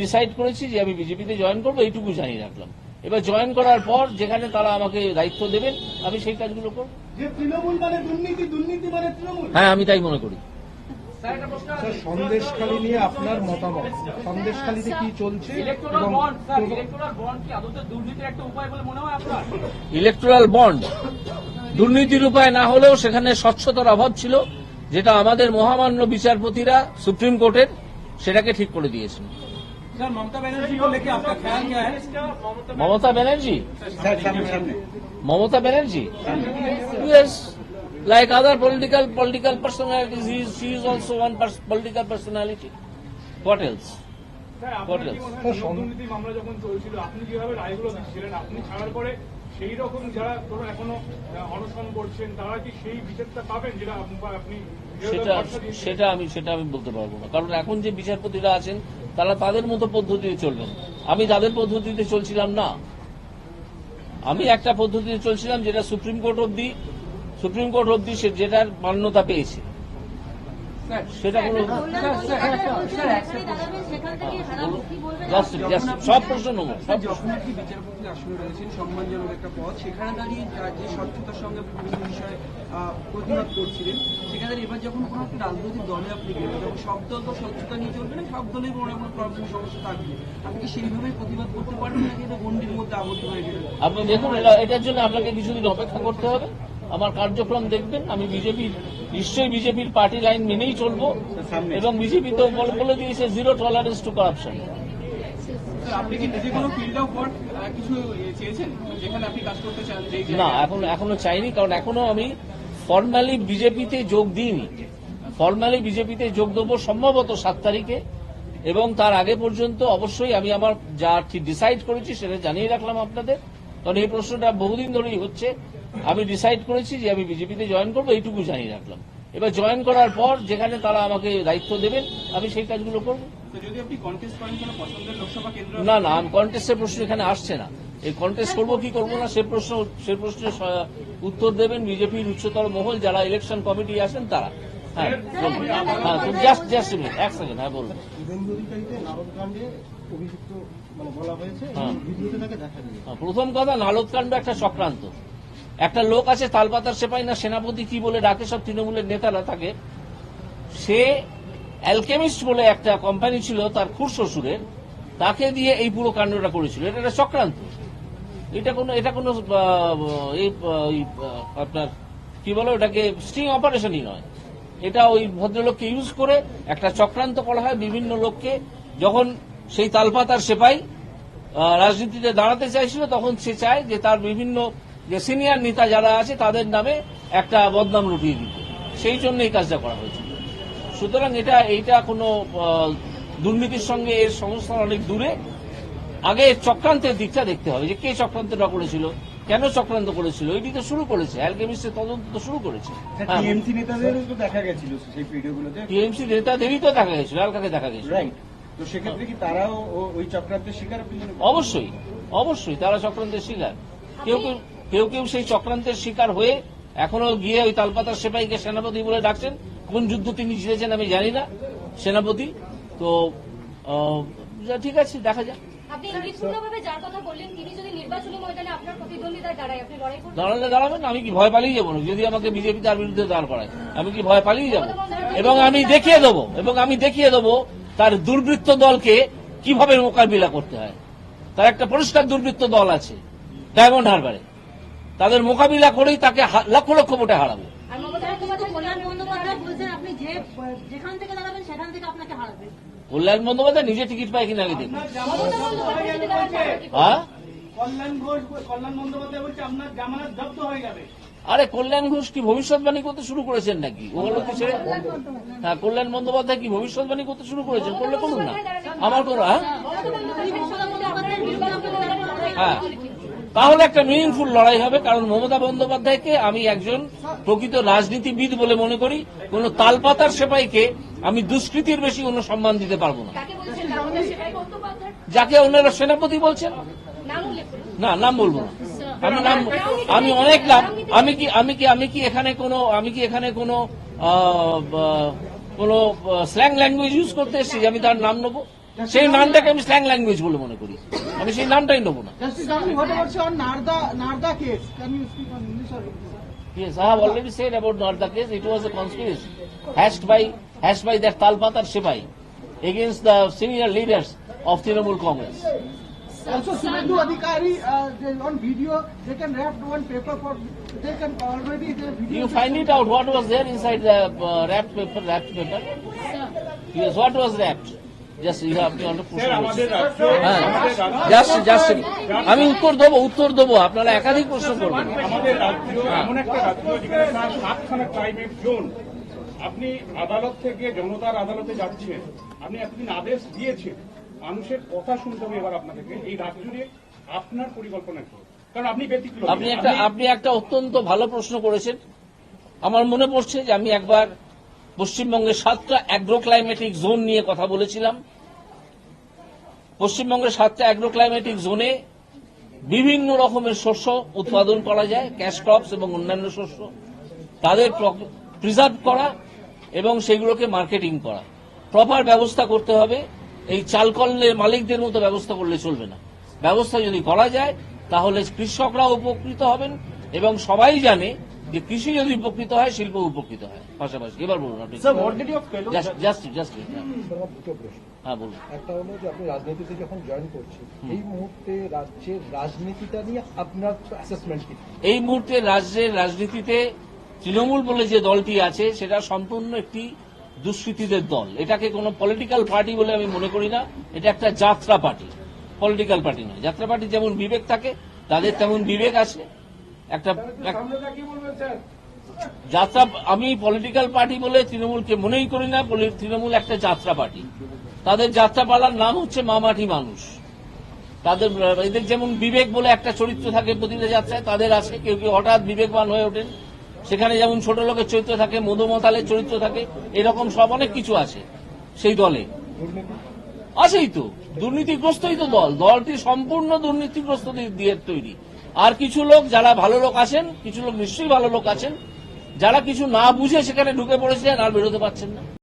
Decide করেছি যে আমি বিজেপিতে জয়েন করব এইটুকু জানিয়ে রাখলাম। এবার জয়েন করার পর যেখানে তারা আমাকে দায়িত্ব দেবেন আমি সেই কাজগুলো করব। যে তৃণমূল মানে দুর্নীতি দুর্নীতি মানে তৃণমূল। হ্যাঁ আমি তাই মনে করি। সন্দেশখালী নিয়ে আপনার মতামত? সন্দেশখালীতে কি চলছে? Electoral bond sir electoral bond কি আদতে দুর্নীতির উপায় বলে মনে হয় আপনার? ইলেকট্রাল বন্ড দুর্নীতির উপায় না হলেও সেখানে স্বচ্ছতার অভাব ছিল যেটা আমাদের মহামান্য বিচারপতিরা সুপ্রিম কোর্টের সেটাকে ঠিক করে দিয়েছেন। सर ममता बनर्जी को लेके आपका ख्याल क्या है মমতা ব্যানার্জি স্যার, সামনে, সামনে। Mamata Banerjee yes like other political political personalities she is also one pers- political personality what else sir What আপনার কি else? মনে হয় দুর্নীতি মামলা যখন চলছিল আপনি যেভাবে রায়গুলো দিচ্ছিলেন আপনি ছাড়ার পরে সেই রকম যারা ধরুন এখনো আহ, অনশন করছেন তারা কি সেই বিচারটা পাবেন যেটা আপ- আপনি যেভাবে সেটা ভরসা দিয়েছিলেন? সেটা আমি সেটা আমি বলতে পারবো না কারণ এখন যে বিচারপতিরা আছেন তারা তাদের মতো পদ্ধতিতে চলবেন আমি তাদের পদ্ধতিতে চলছিলাম না। আমি একটা পদ্ধতিতে চলছিলাম যেটা সুপ্রিম কোর্ট অব্দি সুপ্রিম কোর্ট অব্দি যেটার মান্যতা পেয়েছে। সেটা কোনো Just- just সব প্রশ্ন নেব যখন আপনি বিচারপতির আসনে রয়েছেন সম্মানজনক একটা পদ। সেখানে দাঁড়িয়ে যে স্বচ্ছতার সঙ্গে বিভিন্ন বিষয়ে প্রতিবাদ করছিলেন সেখানে এবার যখন কোনো একটা রাজনৈতিক দলে আপনি গেলেন তখন সব দল তো স্বচ্ছতা নিয়ে চলবে না সব দলেই কোনো না কোনো প্রবলেম সমস্যা থাকবে। আপনি কি সেইভাবেই প্রতিবাদ করতে পারবেন নাকি এটা গণ্ডির মধ্যে আবদ্ধ হয়ে গেলেন? আপনি দেখুন এটার জন্য আপনাকে কিছুদিন অপেক্ষা করতে হবে। আমার কার্যক্রম দেখবেন আমি বিজেপির নিশ্চয়ই বিজেপির পার্টি লাইন মেনেই চলবো। এবং বিজেপি তো বলে- দিয়েছে জিরো টলারেন্স টু করাপশন আপনি কি নিজে কোনো ফিল্ড অফ ওয়ার্ক কিছু এ, চেয়েছেন? যেখানে আপনি কাজ করতে চান যেই না এখন এখনও চাইনি কারণ এখনও আমি ফর্মালি বিজেপিতে যোগ দিইনি। ফর্মালি বিজেপিতে যোগ দেবো সম্ভবত সাত তারিখে এবং তার আগে পর্যন্ত অবশ্যই আমি আমার যা ডিসাইড করেছি সেটা জানিয়ে রাখলাম আপনাদের। কারণ এই প্রশ্নটা বহুদিন ধরেই হচ্ছে। আমি ডিসাইড করেছি যে আমি বিজেপিতে জয়েন করব এইটুকু জানিয়ে রাখলাম। এবার জয়েন করার পর যেখানে তারা আমাকে দায়িত্ব দেবেন আমি সেই কাজগুলো করব। তো যদি আপনি কন্টেস্ট করেন কোনো পছন্দের লোকসভা কেন্দ্র? না না আমি কন্টেস্টের প্রশ্ন এখানে আসছে না। এই কন্টেস্ট করব কি করব না সে প্রশ্ন সে প্রশ্নের উত্তর দেবেন বিজেপির উচ্চতর মহল যারা ইলেকশন কমিটি আছেন তারা। হ্যাঁ হ্যাঁ জাস্ট জাস্ট এক সেকেন্ড হ্যাঁ বলুন। হ্যাঁ। হ্যাঁ, প্রথম কথা নালদকাণ্ড একটা চক্রান্ত। একটা লোক আছে তালপাতার সেপাই না সেনাপতি কি বলে ডাকে সব তৃণমূলের নেতারা থাকে সে অ্যালকেমিস্ট বলে একটা কোম্পানি ছিল তার খুর শ্বশুরের তাকে দিয়ে এই পুরো কাণ্ডটা করেছিল। এটা একটা চক্রান্ত। এটা কোনো এটা কোনো আপনার কি বলে ওটাকে স্টিং অপারেশনই নয়। এটা ওই ভদ্রলোককে ইউজ করে একটা চক্রান্ত করা হয় বিভিন্ন লোককে। যখন সেই তালপাতার সেপাই রাজনীতিতে দাঁড়াতে চাইছিল তখন সে চায় যে তার বিভিন্ন যে সিনিয়র নেতা যারা আছে তাদের নামে একটা বদনাম লুটিয়ে দিতে। সেই জন্য এই কাজটা করা হয়েছিল। সুতরাং এটা এইটা কোনো দুর্নীতির সঙ্গে এর সংস্থান অনেক দূরে। আগে চক্রান্তের দিকটা দেখতে হবে যে কে চক্রান্তটা করেছিল কেন চক্রান্ত করেছিল এটি তো শুরু করেছে অ্যালকেমিস্টের তদন্ত তো শুরু করেছে। হ্যাঁ, টিএমসি নেতাদেরও তো দেখা গেছিল সেই ভিডিওগুলোতে? টিএমসি নেতাদেরই তো দেখা গেছিল আর কাকে দেখা গেছিল। রাইট তো সেক্ষেত্রে কি তারাও ও- ওই চক্রান্তের শিকার? অবশ্যই অবশ্যই তারা চক্রান্তের শিকার। কেউ কেউ কেউ কেউ সেই চক্রান্তের শিকার হয়ে এখনও গিয়ে ওই তালপাতার সেপাইকে সেনাপতি বলে ডাকছেন। কোন যুদ্ধ তিনি জিতেছেন আমি জানি না সেনাপতি। তো ঠিক আছে দেখা যাক। আপনি ইঙ্গিতপূর্ণভাবে যার কথা বললেন তিনি যদি নির্বাচনী ময়দানে আপনার প্রতিদ্বন্দ্বিতায় দাঁড়ায় আপনি লড়াই করবেন? দাঁড়ালে দাঁড়াবেন আমি কি ভয় পালিয়ে যাব যদি আমাকে বিজেপি তার বিরুদ্ধে দাঁড় করায় আমি কি ভয় পালিয়ে যাব? এবং আমি দেখিয়ে দেবো এবং আমি দেখিয়ে দেবো তার দুর্বৃত্ত দলকে কীভাবে মোকাবিলা করতে হয়? তার একটা পরিষ্কার দুর্বৃত্ত দল আছে ডায়মন্ড হারবারে। তাদের মোকাবিলা করেই তাকে লক্ষ লক্ষ ভোটে হারাবো। আর মমতা বন্দ্যোপাধ্যায় কল্যাণ বন্দ্যোপাধ্যায় বলছেন আপনি যে যেখান থেকে দাঁড়াবেন সেখান থেকে আপনাকে হারাবে। কল্যাণ বন্দ্যোপাধ্যায় নিজে টিকিট পায় কিনা আগে দেখুন? হ্যাঁ? কল্যাণ ঘোষ কল্যাণ বন্দ্যোপাধ্যায় বলছে আপনার জামানত জব্দ হয়ে যাবে। আরে কল্যাণ ঘোষ কি ভবিষ্যৎবাণী করতে শুরু করেছেন নাকি? ওগুলো কি ছেড়ে হ্যাঁ কল্যাণ বন্দ্যোপাধ্যায় কি ভবিষ্যৎবাণী করতে শুরু করেছেন? করলে করুন না। আমার কোনো হ্যাঁ? হ্যাঁ। তাহলে একটা মিনিংফুল লড়াই হবে কারণ মমতা বন্দ্যোপাধ্যায়কে আমি একজন প্রকৃত রাজনীতিবিদ বলে মনে করি। কোন তালপাতার সেপাইকে আমি দুষ্কৃতির বেশি কোনো সম্মান দিতে পারব না। যাকে অন্যরা সেনাপতি বলছেন? না নাম বলব না। আমি নাম আমি অনেক নাম আমি কি আমি কি আমি কি এখানে কোনো আমি কি এখানে কোনো কোনো স্ল্যাং ল্যাঙ্গুয়েজ ইউজ করতে এসেছি আমি তার নাম নেব সেই নামটাকে আমি স্ল্যাং ল্যাঙ্গুয়েজ বলে মনে করি আমি সেই নামটাই নেব না or? Yes, I have already said about Narda case. It was a conspiracy hatched by hatched by that Talpatar Shipai against the senior leaders of Trinamool Congress. Also, Subendu Adhikari, uh, they, on video, they can wrap one paper for, they can already, the video. You find it out what was there inside the uh, wrapped paper, wrapped paper. Yes, what was wrapped? Just you have to হ্যাঁ আমাদের রাজ্য- just just আমি উত্তর দেবো উত্তর দেবো আপনারা একাধিক প্রশ্ন করবেন আমাদের রাজ্য এমন একটা রাজ্য যেখানে সাতখানা ক্লাইমেট জোন আপনি আদালত থেকে জনতার আদালতে যাচ্ছেন আপনি এতদিন আদেশ দিয়েছেন মানুষের কথা শুনতে হবে এবার আপনাদেরকে। এই রাজ্য জুড়ে আপনার পরিকল্পনা কি? কারণ আপনি ব্যতিক্রম। আপনি একটা আপনি একটা অত্যন্ত ভালো প্রশ্ন করেছেন। আমার মনে পড়ছে যে আমি একবার পশ্চিমবঙ্গের সাতটা অ্যাগ্রো ক্লাইমেটিক জোন নিয়ে কথা বলেছিলাম। পশ্চিমবঙ্গের সাতটা অ্যাগ্রো ক্লাইমেটিক জোনে বিভিন্ন রকমের শস্য উৎপাদন করা যায় ক্যাশ ক্রপস এবং অন্যান্য শস্য। তাদের প্রিজার্ভ করা এবং সেগুলোকে মার্কেটিং করা। প্রপার ব্যবস্থা করতে হবে। এই চালকলের মালিকদের মতো ব্যবস্থা করলে চলবে না। ব্যবস্থা যদি করা যায় তাহলে কৃষকরা উপকৃত হবেন এবং সবাই জানে যে কৃষি যদি উপকৃত হয় শিল্প উপকৃত হয়। পাশাপাশি এবার বলুন আপনি। জাস্ট জাস্ট জাস্ট আমার দুটো প্রশ্ন হ্যাঁ। বলুন। একটা হলো যে আপনি রাজনীতিতে যখন জয়েন করছেন এই মুহূর্তে রাজ্যের রাজনীতিটা নিয়ে আপনার অ্যাসেসমেন্ট কি? এই মুহূর্তে রাজ্যের রাজনীতিতে তৃণমূল বলে যে দলটি আছে সেটা সম্পূর্ণ একটি দুষ্কৃতীদের দল। এটাকে কোনো পলিটিক্যাল পার্টি বলে আমি মনে করি না। এটা একটা যাত্রা পার্টি পলিটিক্যাল পার্টি নয়। যাত্রা পার্টি যেমন বিবেক থাকে, তাদের তেমন বিবেক আছে। একটা যাত্রা, আমি পলিটিক্যাল পার্টি বলে তৃণমূলকে মনেই করি না। তৃণমূল একটা যাত্রা পার্টি তাদের যাত্রাপালার নাম হচ্ছে মামাটি মানুষ। তাদের, এদের যেমন বিবেক বলে একটা চরিত্র থাকে প্রতিটা যাত্রায়, তাদের আছে কেউ কেউ হঠাৎ বিবেকবান হয়ে ওঠেন। সেখানে যেমন ছোট লোকের চরিত্র থাকে মধুমতালের চরিত্র থাকে, এরকম সব অনেক কিছু আছে সেই দলে। আছেই তো, দুর্নীতিগ্রস্তই তো দল। দলটি সম্পূর্ণ দুর্নীতিগ্রস্ত দিয়ে তৈরি। আর কিছু লোক যারা ভালো লোক আছেন, কিছু লোক নিশ্চয়ই ভালো লোক আছেন, যারা কিছু না বুঝে সেখানে ঢুকে পড়েছিলেন আর বেরোতে পারছেন না।